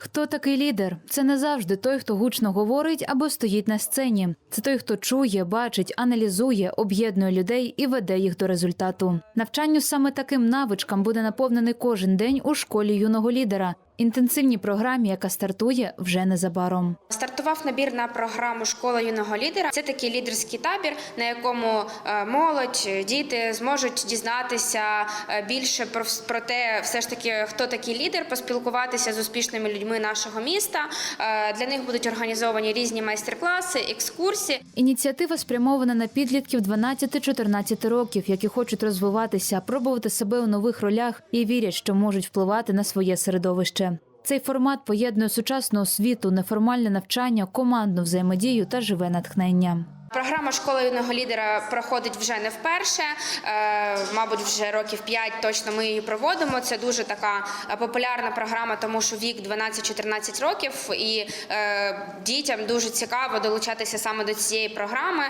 Хто такий лідер? Це не завжди той, хто гучно говорить або стоїть на сцені. Це той, хто чує, бачить, аналізує, об'єднує людей і веде їх до результату. Навчанню саме таким навичкам буде наповнений кожен день у школі юного лідера. Інтенсивній програмі, яка стартує вже незабаром. Стартував набір на програму Школа юного лідера. Це такий лідерський табір, на якому е, молодь, діти зможуть дізнатися е, більше про, те, все ж таки, хто такий лідер, поспілкуватися з успішними людьми нашого міста. Е, Для них будуть організовані різні майстер-класи, екскурсії. Ініціатива спрямована на підлітків 12-14 років, які хочуть розвиватися, пробувати себе у нових ролях і вірять, що можуть впливати на своє середовище. Цей формат поєднує сучасну освіту, неформальне навчання, командну взаємодію та живе натхнення. Програма Школа юного лідера проходить вже не вперше. Е, Мабуть, вже років 5 точно ми її проводимо. Це дуже така е, популярна програма, тому що вік 12-14 років, і е, дітям дуже цікаво долучатися саме до цієї програми.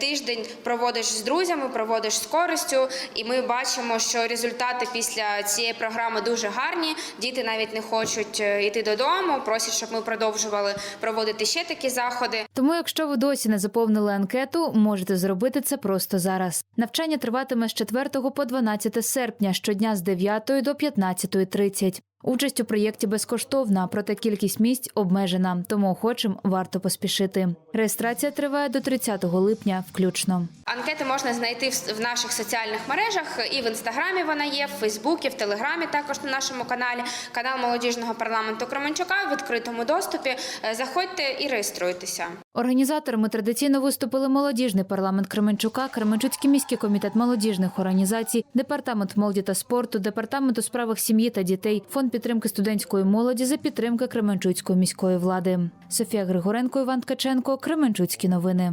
Тиждень проводиш з друзями, проводиш з користю, і ми бачимо, що результати після цієї програми дуже гарні. Діти навіть не хочуть йти додому, просять, щоб ми продовжували проводити ще такі заходи. Тому, якщо ви досі не заповнили анкету, можете зробити це просто зараз. Навчання триватиме з 4 по 12 серпня щодня з 9 до 15.30. Участь у проєкті безкоштовна, проте кількість місць обмежена, тому охочим варто поспішити. Реєстрація триває до 30 липня включно. Анкети можна знайти в наших соціальних мережах. І в інстаграмі вона є, в Фейсбуці, в Телеграмі також на нашому каналі. Канал молодіжного парламенту Кременчука в відкритому доступі. Е, Заходьте і реєструйтеся. Організаторами традиційно виступили молодіжний парламент Кременчука, Кременчуцький міський комітет молодіжних організацій, департамент молоді та спорту, департамент у справах сім'ї та дітей, фонд підтримки студентської молоді за підтримки Кременчуцької міської влади. Софія Григоренко, Іван Ткаченко, Кременчуцькі новини.